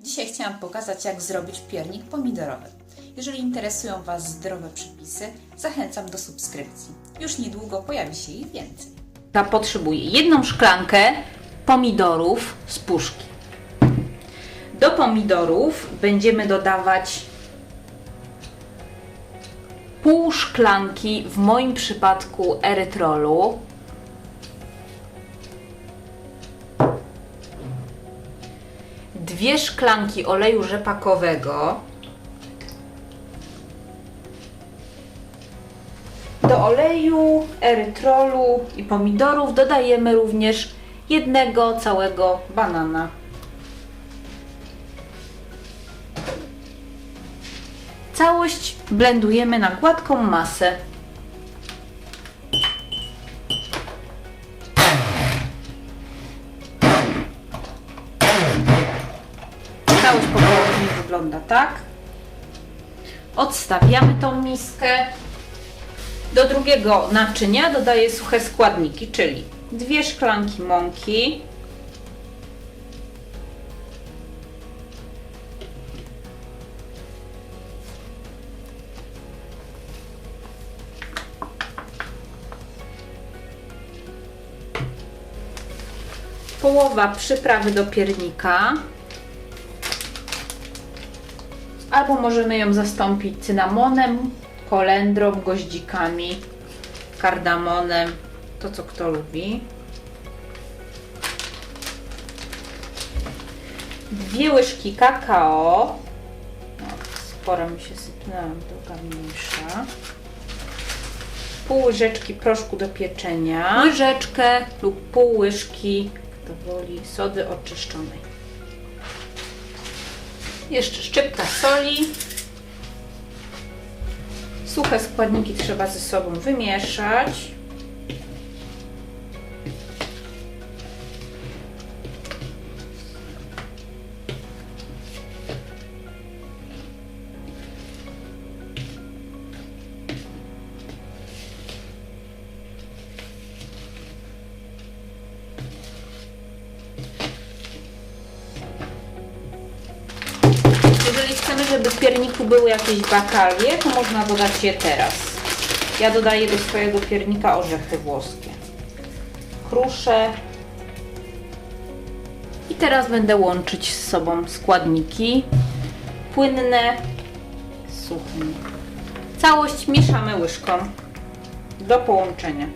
Dzisiaj chciałam pokazać, jak zrobić piernik pomidorowy. Jeżeli interesują Was zdrowe przepisy, zachęcam do subskrypcji. Już niedługo pojawi się ich więcej. Ta potrzebuje jedną szklankę pomidorów z puszki. Do pomidorów będziemy dodawać pół szklanki, w moim przypadku erytrolu. Dwie szklanki oleju rzepakowego. Do oleju, erytrolu i pomidorów dodajemy również jednego całego banana. Całość blendujemy na gładką masę. Całość po południu wygląda tak. Odstawiamy tą miskę. Do drugiego naczynia dodaję suche składniki, czyli dwie szklanki mąki, połowa przyprawy do piernika, albo możemy ją zastąpić cynamonem, kolendrą, goździkami, kardamonem, to co kto lubi. Dwie łyżki kakao. No, sporo mi się sypnęła, druga mniejsza. Pół łyżeczki proszku do pieczenia. Łyżeczkę lub pół łyżki, kto woli, sody oczyszczonej. Jeszcze szczypta soli. Suche składniki trzeba ze sobą wymieszać. Żeby w pierniku były jakieś bakalie, to można dodać je teraz. Ja dodaję do swojego piernika orzechy włoskie. Kruszę. I teraz będę łączyć z sobą składniki płynne z suchym. Całość mieszamy łyżką do połączenia.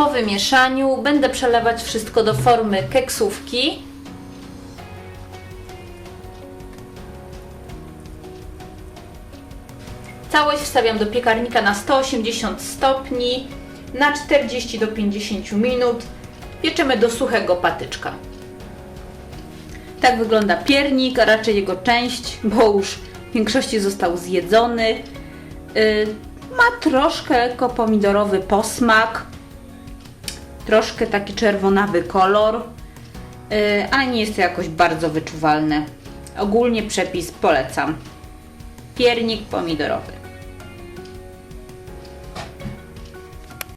Po wymieszaniu będę przelewać wszystko do formy keksówki. Całość wstawiam do piekarnika na 180 stopni na 40 do 50 minut. Pieczemy do suchego patyczka. Tak wygląda piernik, a raczej jego część, bo już w większości został zjedzony. Yy, ma troszkę pomidorowy posmak troszkę taki czerwonawy kolor, yy, ale nie jest to jakoś bardzo wyczuwalne. Ogólnie przepis polecam. Piernik pomidorowy.